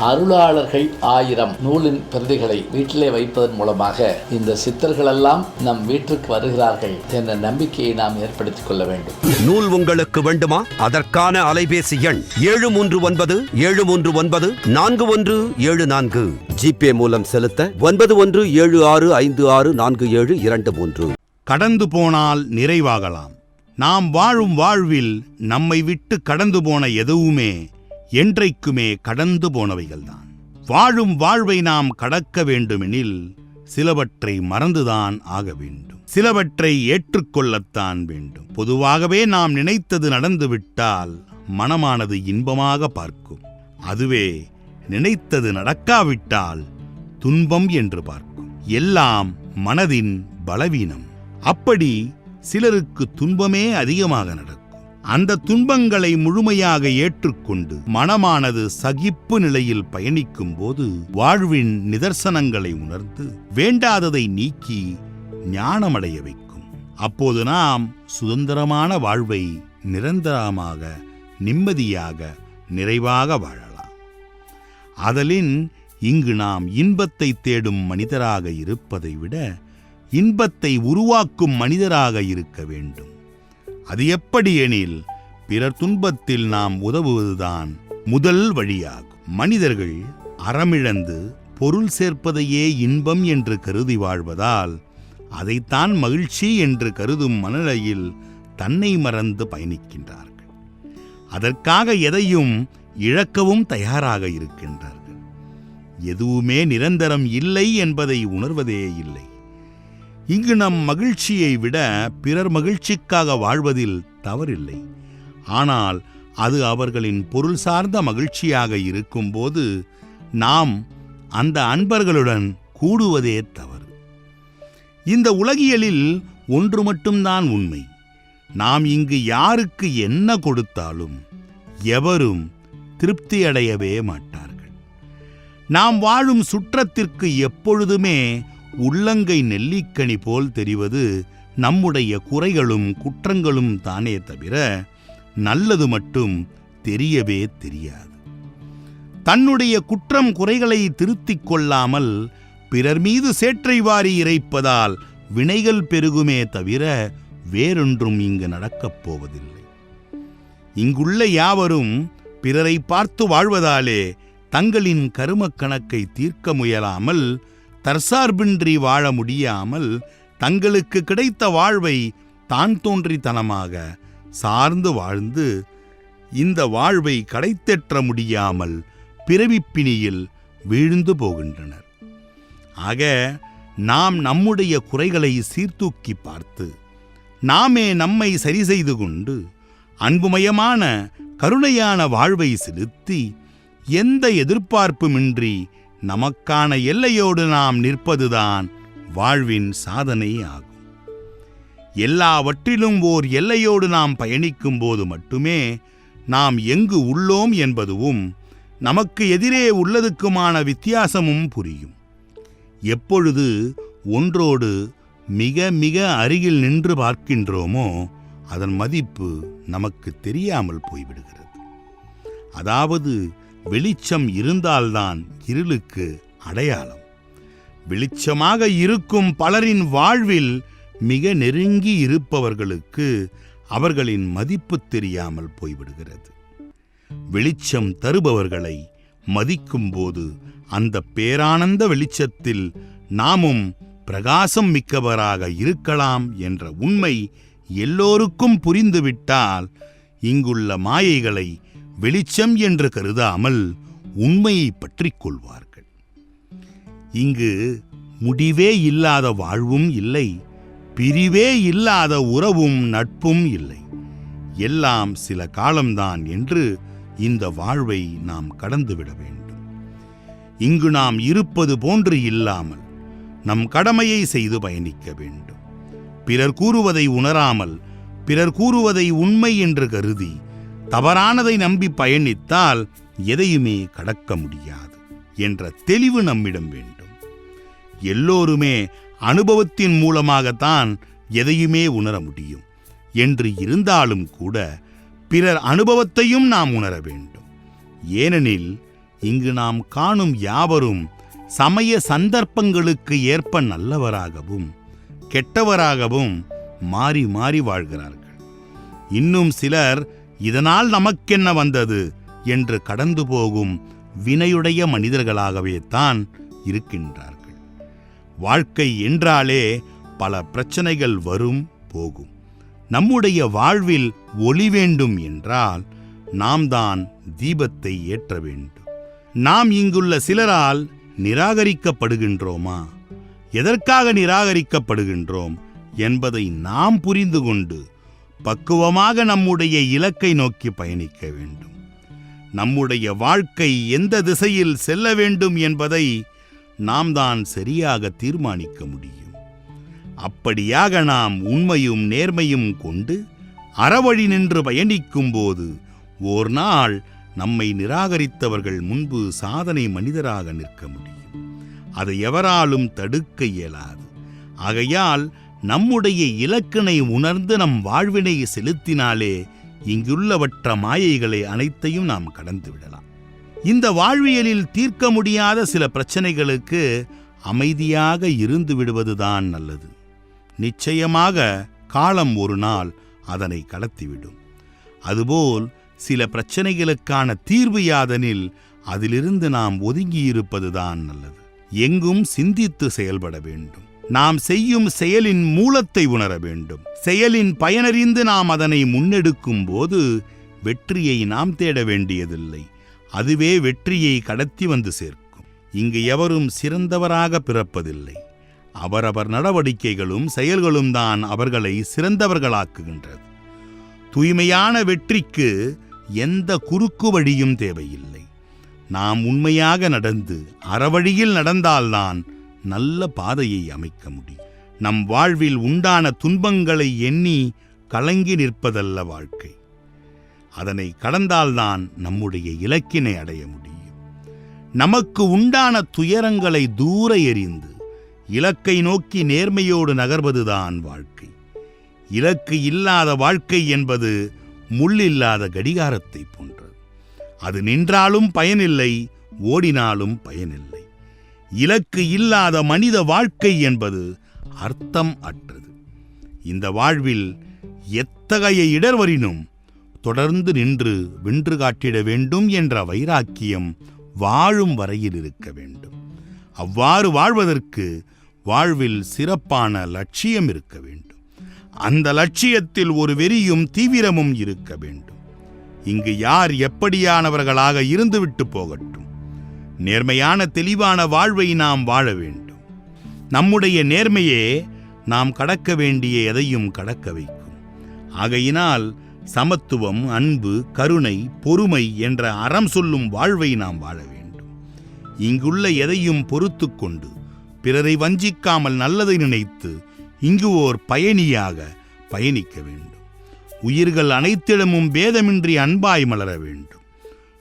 அருளாளர்கள் ஆயிரம் நூலின் பிரதிகளை வீட்டிலே வைப்பதன் மூலமாக இந்த சித்தர்களெல்லாம் நம் வீட்டிற்கு வருகிறார்கள் என்ற நம்பிக்கையை நாம் ஏற்படுத்திக் கொள்ள வேண்டும். நூல் உங்களுக்கு வேண்டுமா? அதற்கான அலைபேசி எண் ஏழு மூன்று ஒன்பது ஏழு மூன்று ஒன்பது நான்கு ஒன்று ஏழு நான்கு. ஜிபே மூலம் செலுத்த ஒன்பது ஒன்று ஏழு ஆறு ஐந்து ஆறு நான்கு ஏழு இரண்டு மூன்று. கடந்து போனால் நிறைவாகலாம். நாம் வாழும் வாழ்வில் நம்மை விட்டு கடந்து போன எதுவுமே என்றைக்குமே கடந்து போனவைகள்தான். வாழும் வாழ்வை நாம் கடக்க வேண்டுமெனில் சிலவற்றை மறந்துதான் ஆக வேண்டும். சிலவற்றை ஏற்றுக்கொள்ளத்தான் வேண்டும். பொதுவாகவே நாம் நினைத்தது நடந்துவிட்டால் மனமானது இன்பமாக பார்க்கும். அதுவே நினைத்தது நடக்காவிட்டால் துன்பம் என்று பார்க்கும். எல்லாம் மனதின் பலவீனம். அப்படி சிலருக்கு துன்பமே அதிகமாக நடக்கும். அந்த துன்பங்களை முழுமையாக ஏற்றுக்கொண்டு மனமானது சகிப்பு நிலையில் பயணிக்கும் போது வாழ்வின் நிதர்சனங்களை உணர்ந்து வேண்டாததை நீக்கி ஞானமடைய வைக்கும். அப்போது நாம் சுதந்திரமான வாழ்வை நிரந்தரமாக நிம்மதியாக நிறைவாக வாழலாம். அதலின் இங்கு நாம் இன்பத்தை தேடும் மனிதராக இருப்பதை விட இன்பத்தை உருவாக்கும் மனிதராக இருக்க வேண்டும். அது எப்படி எனில் பிறர் துன்பத்தில் நாம் உதவுவதுதான் முதல் வழியாகும். மனிதர்கள் அறமிழந்து பொருள் சேர்ப்பதையே இன்பம் என்று கருதி வாழ்வதால் அதைத்தான் மகிழ்ச்சி என்று கருதும் மனநிலையில் தன்னை மறந்து பயணிக்கின்றார்கள். அதற்காக எதையும் இழக்கவும் தயாராக இருக்கின்றார்கள். எதுவுமே நிரந்தரம் இல்லை என்பதை உணர்வதே இல்லை. இங்கு நம் மகிழ்ச்சியை விட பிறர் மகிழ்ச்சிக்காக வாழ்வதில் தவறில்லை. ஆனால் அது அவர்களின் பொருள் சார்ந்த மகிழ்ச்சியாக இருக்கும்போது நாம் அந்த அன்பர்களுடன் கூடுவதே தவறு. இந்த உலகியலில் ஒன்று மட்டும்தான் உண்மை. நாம் இங்கு யாருக்கு என்ன கொடுத்தாலும் எவரும் திருப்தி அடையவே மாட்டார்கள். நாம் வாழும் சுற்றத்திற்கு எப்பொழுதுமே உள்ளங்கை நெல்லிக்கனி போல் தெரிவது நம்முடைய குறைகளும் குற்றங்களும் தானே தவிர நல்லது மட்டும் தெரியவே தெரியாது. தன்னுடைய குற்றம் குறைகளை திருத்திக் கொள்ளாமல் பிறர் மீது சேற்றை வாரி இறைப்பதால் வினைகள் பெருகுமே தவிர வேறொன்றும் இங்கு நடக்கப் போவதில்லை. இங்குள்ள யாவரும் பிறரை பார்த்து வாழ்வதாலே தங்களின் கருமக் கணக்கை தீர்க்க முயலாமல் தற்சார்பின்றி வாழ முடியாமல் தங்களுக்கு கிடைத்த வாழ்வை தான் தோன்றித்தனமாக சார்ந்து வாழ்ந்து இந்த வாழ்வை கடைத்தெற்ற முடியாமல் பிறவிப்பிணியில் வீழ்ந்து போகின்றனர். ஆக நாம் நம்முடைய குறைகளை சீர்தூக்கி பார்த்து நாமே நம்மை சரி செய்து கொண்டு அன்புமயமான கருணையான வாழ்வை செலுத்தி எந்த எதிர்பார்ப்புமின்றி நமக்கான எல்லையோடு நாம் நிற்பதுதான் வாழ்வின் சாதனை ஆகும் எல்லாவற்றிலும் ஓர் எல்லையோடு நாம் பயணிக்கும் போது மட்டுமே நாம் எங்கு உள்ளோம் என்பதுவும் நமக்கு எதிரே உள்ளதுக்குமான வித்தியாசமும் புரியும். எப்பொழுது ஒன்றோடு மிக மிக அருகில் நின்று பார்க்கின்றோமோ அதன் மதிப்பு நமக்கு தெரியாமல் போய்விடுகிறது. அதாவது வெளிச்சம் இருந்தால்தான் இருளுக்கு அடையாளம். வெளிச்சமாக இருக்கும் பலரின் வாழ்வில் மிக நெருங்கி இருப்பவர்களுக்கு அவர்களின் மதிப்பு தெரியாமல் போய்விடுகிறது. வெளிச்சம் தருபவர்களை மதிக்கும்போது அந்த பேரானந்த வெளிச்சத்தில் நாமும் பிரகாசம் மிக்கவராக இருக்கலாம் என்ற உண்மை எல்லோருக்கும் புரிந்துவிட்டால் இங்குள்ள மாயைகளை வெளிச்சம் என்று கருதாமல் உண்மையை பற்றிக் கொள்வார்கள். இங்கு முடிவே இல்லாத வாழ்வும் இல்லை பிரிவே இல்லாத உறவும் நட்பும் இல்லை. எல்லாம் சில காலம்தான் என்று இந்த வாழ்வை நாம் கடந்துவிட வேண்டும். இங்கு நாம் இருப்பது போன்று இல்லாமல் நம் கடமையை செய்து பயணிக்க வேண்டும். பிறர் கூறுவதை உணராமல் பிறர் கூறுவதை உண்மை என்று கருதி தவறானதை நம்பி பயணித்தால் எதையுமே கடக்க முடியாது என்ற தெளிவு நம்மிடம் வேண்டும். எல்லோருமே அனுபவத்தின் மூலமாகத்தான் எதையுமே உணர முடியும். என்று இருந்தாலும் கூட பிறர் அனுபவத்தையும் நாம் உணர வேண்டும். ஏனெனில் இங்கு நாம் காணும் யாவரும் சமய சந்தர்ப்பங்களுக்கு ஏற்ப நல்லவராகவும் கெட்டவராகவும் மாறி மாறி வாழ்கிறார்கள். இன்னும் சிலர் இதனால் நமக்கென்ன வந்தது? என்று கடந்து போகும் வினையுடைய மனிதர்களாகவே தான் இருக்கின்றார்கள். வாழ்க்கை என்றாலே பல பிரச்சனைகள் வரும் போகும். நம்முடைய வாழ்வில் ஒளி வேண்டும் என்றால் நாம் தான் தீபத்தை ஏற்ற வேண்டும். நாம் இங்குள்ள சிலரால் நிராகரிக்கப்படுகின்றோமா? எதற்காக நிராகரிக்கப்படுகின்றோம் என்பதை நாம் புரிந்து கொண்டு பக்குவமாக நம்முடைய இலக்கை நோக்கி பயணிக்க வேண்டும். நம்முடைய வாழ்க்கை எந்த திசையில் செல்ல வேண்டும் என்பதை நாம் தான் சரியாக தீர்மானிக்க முடியும். அப்படியாக நாம் உண்மையும் நேர்மையும் கொண்டு அறவழி நின்று பயணிக்கும் போது ஓர் நாள் நம்மை நிராகரித்தவர்கள் முன்பு சாதனை மனிதராக நிற்க முடியும். அதை எவராலும் தடுக்க இயலாது. ஆகையால் நம்முடைய இலக்கினை உணர்ந்து நம் வாழ்வினை செலுத்தினாலே இங்குள்ளவற்ற மாயைகளை அனைத்தையும் நாம் கடந்து விடலாம். இந்த வாழ்வியலில் தீர்க்க முடியாத சில பிரச்சனைகளுக்கு அமைதியாக இருந்து விடுவதுதான் நல்லது. நிச்சயமாக காலம் ஒரு நாள் அதனை கடத்திவிடும். அதுபோல் சில பிரச்சனைகளுக்கான தீர்வு யாதனில் அதிலிருந்து நாம் ஒதுங்கியிருப்பதுதான் நல்லது. எங்கும் சிந்தித்து செயல்பட வேண்டும். நாம் செய்யும் செயலின் மூலத்தை உணர வேண்டும். செயலின் பயனறிந்து நாம் அதனை முன்னெடுக்கும் போது வெற்றியை நாம் தேட வேண்டியதில்லை. அதுவே வெற்றியை கடத்தி வந்து சேர்க்கும். இங்கு எவரும் சிறந்தவராக பிறப்பதில்லை. அவரவர் நடவடிக்கைகளும் செயல்களும் தான் அவர்களை சிறந்தவர்களாக்குகின்றது. தூய்மையான வெற்றிக்கு எந்த குறுக்கு வழியும் தேவையில்லை. நாம் உண்மையாக நடந்து அறவழியில் நடந்தால்தான் நல்ல பாதையை அமைக்க முடியும் நம் வாழ்வில் உண்டான துன்பங்களை எண்ணி கலங்கி நிற்பதல்ல வாழ்க்கை. அதனை கடந்தால்தான் நம்முடைய இலக்கினை அடைய முடியும். நமக்கு உண்டான துயரங்களை தூர எறிந்து இலக்கை நோக்கி நேர்மையோடு நகர்வதுதான் வாழ்க்கை. இலக்கு இல்லாத வாழ்க்கை என்பது முள்ளில்லாத கடிகாரத்தை போன்றது. அது நின்றாலும் பயனில்லை ஓடினாலும் பயனில்லை. இலக்கு இல்லாத மனித வாழ்க்கை என்பது அர்த்தம் அற்றது. இந்த வாழ்வில் எத்தகைய இடர்வரினும் தொடர்ந்து நின்று வென்று காட்டிட வேண்டும் என்ற வைராக்கியம் வாழும் வரையில் இருக்க வேண்டும். அவ்வாறு வாழ்வதற்கு வாழ்வில் சிறப்பான லட்சியம் இருக்க வேண்டும். அந்த லட்சியத்தில் ஒரு வெறியும் தீவிரமும் இருக்க வேண்டும். இங்கு யார் எப்படியானவர்களாக இருந்துவிட்டு போகட்டும். நேர்மையான தெளிவான வாழ்வை நாம் வாழ வேண்டும். நம்முடைய நேர்மையே நாம் கடக்க வேண்டிய எதையும் கடக்க வைக்கும். ஆகையினால் சமத்துவம் அன்பு கருணை பொறுமை என்ற அறம் சொல்லும் வாழ்வை நாம் வாழ வேண்டும். இங்குள்ள எதையும் பொறுத்து கொண்டு பிறரை வஞ்சிக்காமல் நல்லதை நினைத்து இங்கு ஓர் பயணியாக பயணிக்க வேண்டும். உயிர்கள் அனைத்திடமும் பேதமின்றி அன்பாய் மலர வேண்டும்.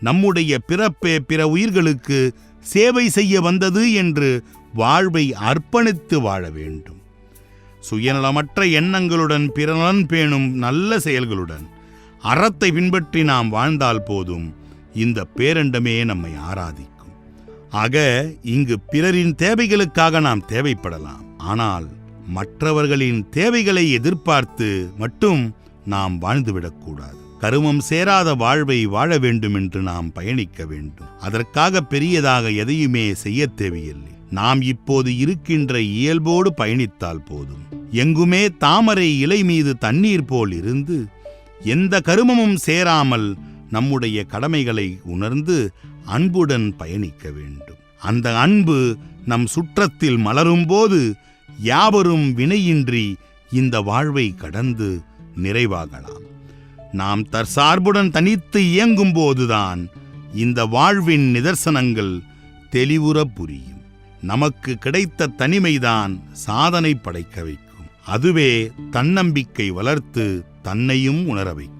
நம்முடைய பிறப்பே பிற உயிர்களுக்கு சேவை செய்ய வந்தது என்று வாழ்வை அர்ப்பணித்து வாழ வேண்டும். சுயநலமற்ற எண்ணங்களுடன் பிறநலன் பேணும் நல்ல செயல்களுடன் அறத்தை பின்பற்றி நாம் வாழ்ந்தால் போதும். இந்த பேரண்டமே நம்மை ஆராதிக்கும். ஆக இங்கு பிறரின் தேவைகளுக்காக நாம் தேவைப்படலாம். ஆனால் மற்றவர்களின் தேவைகளை எதிர்பார்த்து மட்டும் நாம் வாழ்ந்துவிடக்கூடாது. கருமம் சேராத வாழ்வை வாழ வேண்டும் என்று நாம் பயணிக்க வேண்டும். அதற்காக பெரியதாக எதையுமே செய்ய தேவையில்லை. நாம் இப்போது இருக்கின்ற இயல்போடு பயணித்தால் போதும். எங்குமே தாமரை இலை மீது தண்ணீர் போல் இருந்து எந்த கருமமும் சேராமல் நம்முடைய கடமைகளை உணர்ந்து அன்புடன் பயணிக்க வேண்டும். அந்த அன்பு நம் சுற்றத்தில் மலரும்போது யாவரும் வினையின்றி இந்த வாழ்வை கடந்து நிறைவாகலாம். நாம் தற்சார்புடன் தனித்து இயங்கும் போதுதான் இந்த வாழ்வின் நிதர்சனங்கள் தெளிவுற புரியும். நமக்கு கிடைத்த தனிமைதான் சாதனை படைக்க வைக்கும். அதுவே தன்னம்பிக்கை வளர்த்து தன்னையும் உணர வைக்கும்.